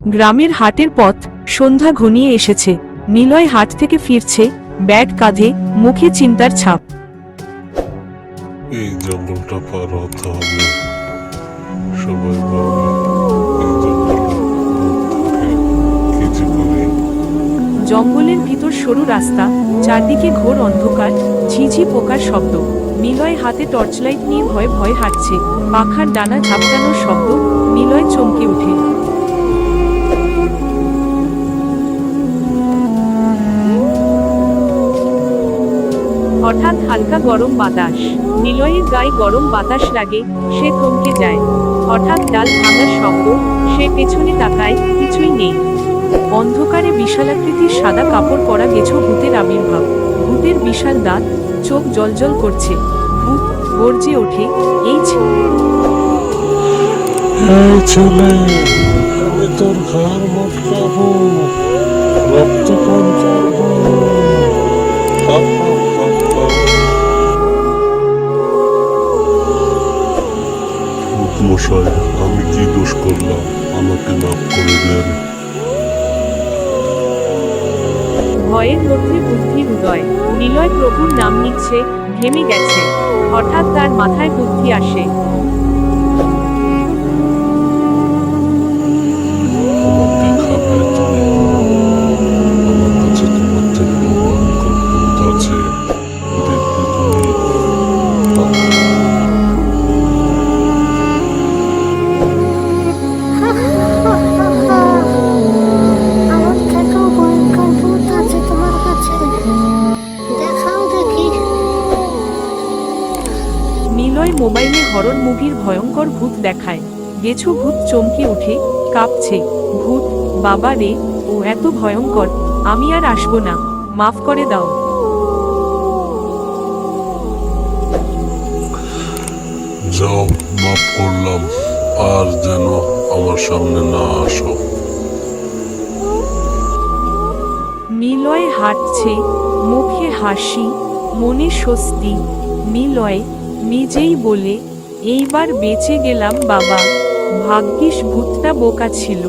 গ্রামের হাটের পথ সন্ধ্যা ঘনিয়ে এসেছে। নিলয় হাট থেকে ফিরছে ব্যাগ কাঁধে মুখে চিন্তার ছাপ। এই জঙ্গলটা পার হতে হবে। সবাই জঙ্গলের ভিতর সরু রাস্তা চারদিকে ঘোর অন্ধকার ঝিঝি পোকার শব্দ। নিলয় হাতে টর্চলাইট নিয়ে ভয়ে ভয়ে হাঁটছে। পাখার ডানা ঝাপটানোর শব্দ নিলয় চমকে ওঠে। হঠাৎ হালকা গরম বাতাস। নিলয়ের গায়ে গরম বাতাস লাগে, সে থমকে যায়। হঠাৎ ডাল ভাঙার শব্দ, সে পেছনে তাকায়, কিছুই নেই। অন্ধকারে বিশালাকৃতির সাদা কাপড় পরা গেছো ভূতের আবির্ভাব। ভূতের বিশাল দাঁত, চোখ জলজল করছে। ভূত গর্জে ওঠে, এই ছেলে তোর ঘর মটকাবো। মশাই, আমি কি দোষ করলাম? আমাকে মাফ করে দেন। ভয়ের মধ্যে বুদ্ধি উদয়। নিলয় প্রভুর নাম নিচ্ছে, ঘেমে গেছে। হঠাৎ তার মাথায় বুদ্ধি আসে। মোবাইলে হরর মুভির ভয়ঙ্কর ভূত দেখায়। গেছো ভূত চমকে উঠে কাঁপছে ভূত বাবা রে ও এত ভয়ঙ্কর আমি আর আসব না মাফ করে দাও। যাও মাফ করলাম আর যেন আমার সামনে না আসো। নিলয় হাঁটছে মুখে হাসি মনে স্বস্তি নিলয় নিজেই বলে এইবার বেঁচে গেলাম বাবা ভাগ্যিস ভূতটা বোকা ছিল।